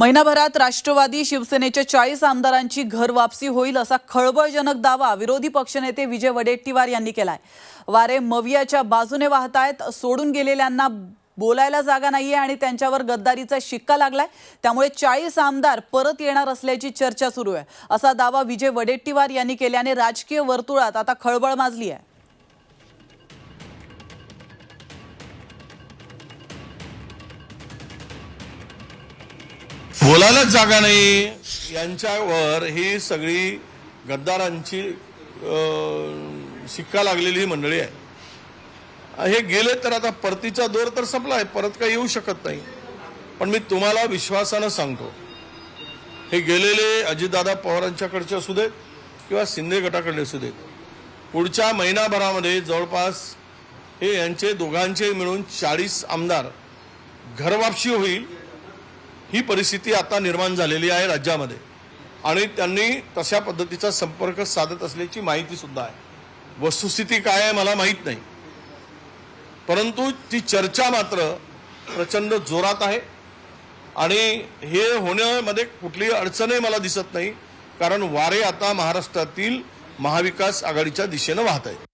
महिनाभरात राष्ट्रवादी शिवसेनेच्या चाळीस आमदारांची घर वापसी होईल असा खळबळजनक दावा विरोधी पक्षनेते विजय वडेट्टीवार यांनी केलाय. वारे मवियाच्या बाजूने वाहतायत सोडून गेलेल्यांना बोलायला जागा नाहीये आणि त्यांच्यावर गद्दारीचा शिक्का लागलाय. त्यामुळे चाळीस आमदार परत येणार असल्याची चर्चा सुरू आहे. असा दावा विजय वडेट्टीवार यांनी केल्याने राजकीय वर्तुळात आता खळबळ माजली आहे बोलायलाच जागा नाही. यांच्यावर ही सगळी गद्दारांची शिक्का लागलेली मंडळी आहे. हे गेले तर आता परतीचा दोर तर संपलाय परत काही येऊ शकत नाही. पण मी तुम्हाला विश्वासानं सांगतो हे गेलेले अजितदादा पवारांच्याकडचे असू देत किंवा शिंदे गटाकडले असू देत पुढच्या महिनाभरामध्ये जवळपास हे यांचे दोघांचे मिळून चाळीस आमदार घरवापशी होईल ही परिस्थिती आता निर्माण झालेली आहे राज्यामध्ये. आणि त्यांनी तशा पद्धतीचा संपर्क साधत असल्याची माहिती सुद्धा आहे. वस्तुस्थिती काय आहे मला माहीत नाही. परंतु ती चर्चा मात्र प्रचंड जोरात आहे. आणि हे होण्यामध्ये कुठलीही अडचणही मला दिसत नाही. कारण वारे आता महाराष्ट्रातील महाविकास आघाडीच्या दिशेनं वाहत आहे